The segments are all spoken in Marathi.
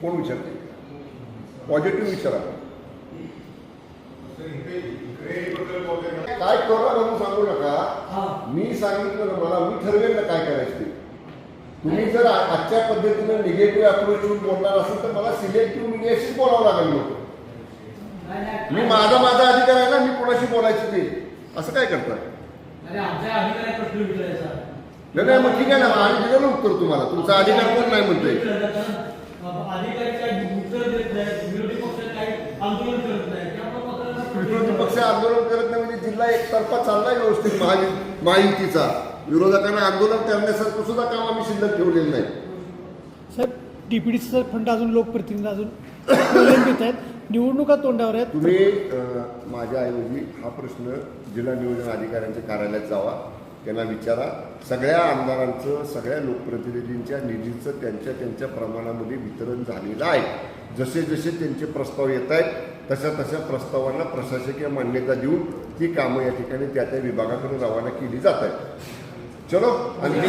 कोण विचारते? पॉझिटिव्ह विचारा. काय करा म्हणून सांगू नका. मी सांगितलं मला मी ठरवेल ना काय करायचं ते. तुम्ही जर आजच्या पद्धतीने निगेटिव्ह अप्रोच बोलणार असेल तर मला सिलेक्टिव्ह मीडियाशीच बोलावं लागेल मग मी माझा माझा अधिकार आहे ना मी कोणाशी बोलायचं ते. असं काय विचारायचा. नाही नाही मग ठीक आहे ना आम्ही दिलं ना उत्तर तुम्हाला. तुमचा अधिकार कोण नाही म्हणतोय? विरोधी पक्ष आंदोलन करत नाही. म्हणजे जिल्हा एकतर्फा चाललाय व्यवस्थित महायु महायुतीचा. विरोधकांना आंदोलन करण्यासारखं सुद्धा काम आम्ही शिल्लक ठेवलेलं नाही. साहेब डीपीडीचा फंड अजून लोकप्रतिनिधी अजून प्रलंबित आहेत. निवडणुका तोंडावर आहेत. तुम्ही अं, माझ्या ऐवजी हा प्रश्न जिल्हा नियोजन अधिकाऱ्यांच्या कार्यालयात जावा. त्यांना विचारा. सगळ्या आमदारांचं सगळ्या लोकप्रतिनिधींच्या निधीचं त्यांच्या त्यांच्या प्रमाणामध्ये वितरण झालेलं आहे. जसे जसे त्यांचे प्रस्ताव येत आहेत तशा तशा प्रस्तावांना प्रशासकीय मान्यता देऊन ती कामं या ठिकाणी त्या त्या विभागाकडे रवाना केली जात आहेत. चलो आणखी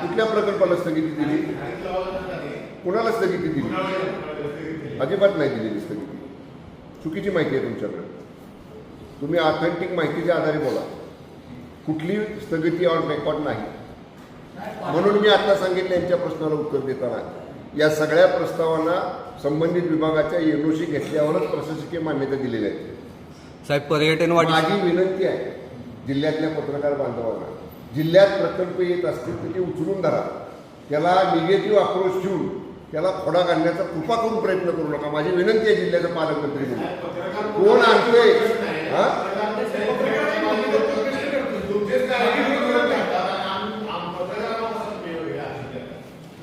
कुठल्या प्रकल्पाला स्थगिती दिली? कुणाला स्थगिती दिली? अजिबात नाही दिलेली स्थगिती. चुकीची माहिती आहे तुमच्याकडे. तुम्ही ऑथेंटिक माहितीच्या आधारे बोला. कुठली स्थगिती ऑन रेकॉर्ड नाही. म्हणून मी आता सांगितलं यांच्या प्रश्नाला उत्तर देताना. या सगळ्या प्रस्तावांना संबंधित विभागाच्या एनओसी घेतल्यावरच प्रशासकीय मान्यता दिलेल्या आहेत साहेब पर्यटन माझी विनंती आहे जिल्ह्यातल्या पत्रकार बांधवांना. जिल्ह्यात प्रकल्प येत असतील तर ते उचलून धरा. त्याला निगेटिव्ह अप्रोच ठेवून त्याला खोडा घालण्याचा कृपा करून प्रयत्न करू नका. माझी विनंती आहे जिल्ह्याचा पालकमंत्री म्हणून कोण आणतोय?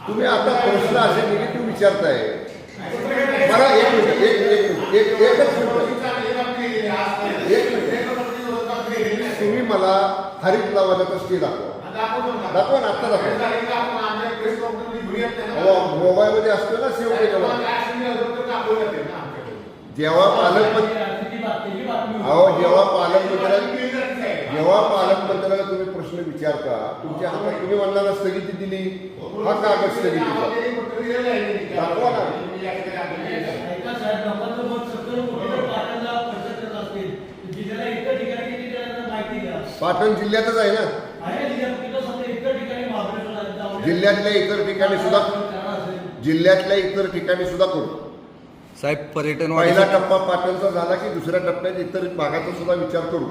तुम्ही आता प्रश्न असे निगेटिव्ह विचारताय. मला एक मिनिट एक एक मिनिट एक एकच मिनिट एक मिनिट. तुम्ही मला हरित लावायचा स्टे दाखवा. दाखवा ना आत्ता दाखवा. मोबाईलमध्ये असतो ना सेव त्याच्यावर जेव्हा पालकमंत्री अहो जेव्हा पालकमंत्र्याला जेव्हा पालकमंत्र्याला तुम्ही प्रश्न विचारता तुमच्या हातात तुम्ही म्हणला ना स्थगिती दिली? हा कागद स्थगितीचा दाखवा ना. पाटण जिल्ह्यातच आहे ना? जिल्ह्यातल्या इतर ठिकाणी सुद्धा जिल्ह्यातल्या इतर ठिकाणी सुद्धा करू साहेब पर्यटन पहिला टप्पा पाटणचा झाला की दुसऱ्या टप्प्यात इतर भागाचा सुद्धा विचार करू?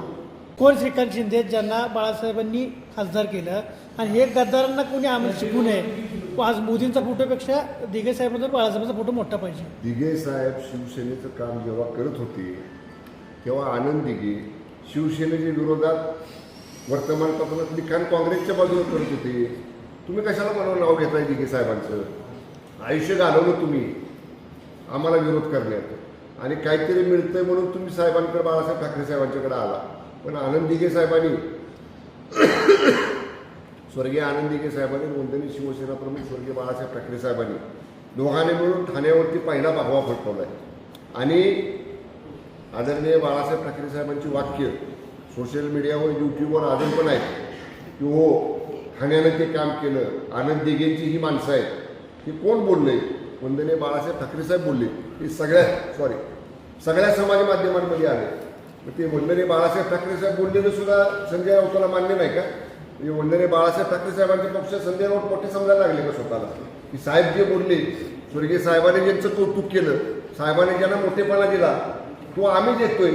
कोण श्रीकांत शिंदे आहेत, ज्यांना बाळासाहेबांनी खासदार केलं आणि हे गद्दारांना कोणी आम्ही शिकू नये? आज मोदींचा फोटोपेक्षा दिघे साहेबांचा बाळासाहेबांचा फोटो मोठा पाहिजे. दिघे साहेब शिवसेनेचं काम जेव्हा करत होते तेव्हा आनंद दिघे शिवसेनेच्या विरोधात वर्तमानपत्रात लिखाण काँग्रेसच्या बाजूने करत होते. तुम्ही कशाला मला नाव घेताय दिघे साहेबांचं? आयुष्य घालवलं तुम्ही. आम्हाला विरोध करण्यात आणि काहीतरी मिळतंय म्हणून तुम्ही साहेबांकडे बाळासाहेब ठाकरे साहेबांच्याकडे आला. पण आनंद दिघे साहेबांनी स्वर्गीय आनंद दिघे साहेबांनी नोंदणी शिवसेना प्रमुख स्वर्गीय बाळासाहेब ठाकरे साहेबांनी दोघांनी मिळून ठाण्यावरती पहिला भगवा आहे. आणि आदरणीय बाळासाहेब ठाकरे साहेबांची वाक्य सोशल मीडियावर यूट्यूबवर अजून पण आहेत की हो ठाण्यानं ते काम केलं आनंद दिघेंची ही माणसं आहेत. हे कोण बोलले वंदने बाळासाहेब ठाकरे साहेब बोलले. हे सगळ्या सॉरी सगळ्या समाज माध्यमांमध्ये आले. मग ते वंदने बाळासाहेब ठाकरे साहेब बोललेलं सुद्धा संजय राऊताला मान्य नाही का? म्हणजे वंदने बाळासाहेब ठाकरे साहेबांचे पक्ष संजय राऊत मोठे समजायला लागले का स्वतःला? की साहेब जे बोलले स्वर्गीय साहेबांनी ज्यांचं कौतुक केलं साहेबांनी ज्यांना मोठेपणा दिला तो आम्ही देतोय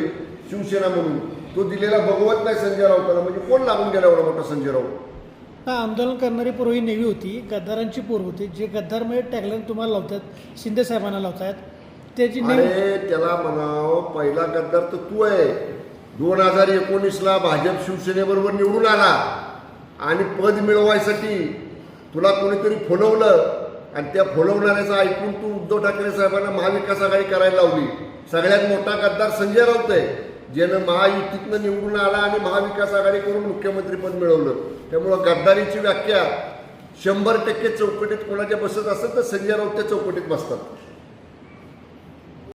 शिवसेना म्हणून. तो दिलेला भगवत नाही संजय राऊताला. म्हणजे कोण लागून गेला एवढा मोठा संजय राऊत? हा आंदोलन करणारी पूर्वी नेवी होती. गद्दारांची पोर होती. जे गद्दारमुळे टॅगलाईन तुम्हाला लावतात शिंदे साहेबांना लावतात त्याची अरे त्याला म्हणावं पहिला गद्दार तर तू आहे. दोन हजार एकोणीसला भाजप शिवसेनेबरोबर निवडून आला आणि पद मिळवायसाठी तुला कोणीतरी फुलवलं आणि त्या फुलवणाऱ्याचं ऐकून तू उद्धव ठाकरे साहेबांना महाविकास आघाडी करायला लावली. सगळ्यात मोठा गद्दार संजय राऊत आहे. ज्यानं महायुतीतनं निवडून आला आणि महाविकास आघाडी करून मुख्यमंत्रीपद मिळवलं. त्यामुळं गद्दारीची व्याख्या शंभर टक्के चौकटीत कोणाच्या बसत असेल तर संजय राऊत त्या चौकटीत बसतात.